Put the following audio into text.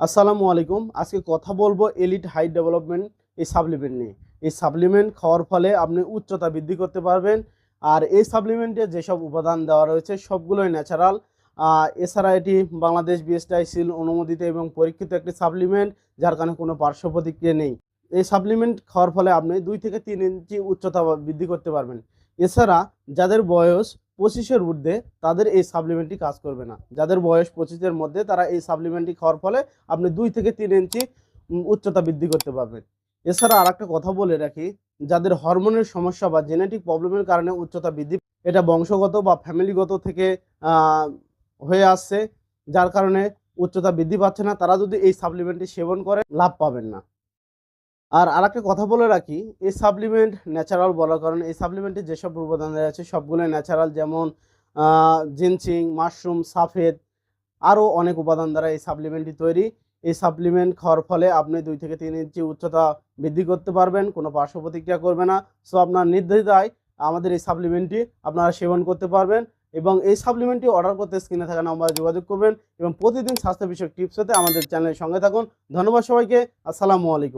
আসসালামু আলাইকুম। আজকে কথা বলব এলিট হাইট ডেভেলপমেন্ট এই সাপ্লিমেন্ট নিয়ে। এই সাপ্লিমেন্ট খাওয়ার ফলে আপনি উচ্চতা বৃদ্ধি করতে পারবেন। আর এই সাপ্লিমেন্টে যেসব উপাদান দেওয়া রয়েছে, সবগুলোই ন্যাচারাল এছাড়া এটি বাংলাদেশ বিএসটাই সিল অনুমোদিত এবং পরীক্ষিত একটি সাপ্লিমেন্ট যার কারণে কোনো পার্শ্ব প্রতিক্রিয়া নেই। এই সাপ্লিমেন্ট খাওয়ার ফলে আপনি দুই থেকে তিন ইঞ্চি উচ্চতা বৃদ্ধি করতে পারবেন। এছাড়া যাদের বয়স পঁচিশের ঊর্ধ্বে তাদের এই সাপ্লিমেন্টটি কাজ করবে না। যাদের বয়স পঁচিশের মধ্যে তারা এই সাপ্লিমেন্টটি খাওয়ার ফলে আপনি দুই থেকে তিন ইঞ্চি উচ্চতা বৃদ্ধি করতে পারবেন। এছাড়া আর একটা কথা বলে রাখি, যাদের হরমোনের সমস্যা বা জেনেটিক প্রবলেমের কারণে উচ্চতা বৃদ্ধি, এটা বংশগত বা ফ্যামিলিগত থেকে হয়ে আসছে। যার কারণে উচ্চতা বৃদ্ধি পাচ্ছে না, তারা যদি এই সাপ্লিমেন্টটি সেবন করে, লাভ পাবেন না। আর আরেকটা কথা বলে রাখি, এই সাপ্লিমেন্ট ন্যাচারাল বলার কারণে, এই সাপ্লিমেন্টে যেসব উপাদান আছে সবগুলো ন্যাচারাল যেমন জিনসিং মাশরুম সাফেদ আরও অনেক উপাদান দ্বারা এই সাপ্লিমেন্টটি তৈরি। এই সাপ্লিমেন্ট খাওয়ার ফলে আপনি দুই থেকে তিন ইঞ্চি উচ্চতা বৃদ্ধি করতে পারবেন, কোনো পার্শ্ব প্রতিক্রিয়া করবে না। সো আপনার নির্ধারিতায় আমাদের এই সাপ্লিমেন্টটি আপনারা সেবন করতে পারবেন এবং এই সাপ্লিমেন্টটি অর্ডার করতে স্ক্রিনে থাকা নাম্বারে যোগাযোগ করবেন এবং প্রতিদিন স্বাস্থ্য বিষয়ক টিপস হতে আমাদের চ্যানেলের সঙ্গে থাকুন। ধন্যবাদ সবাইকে, আসসালামু আলাইকুম।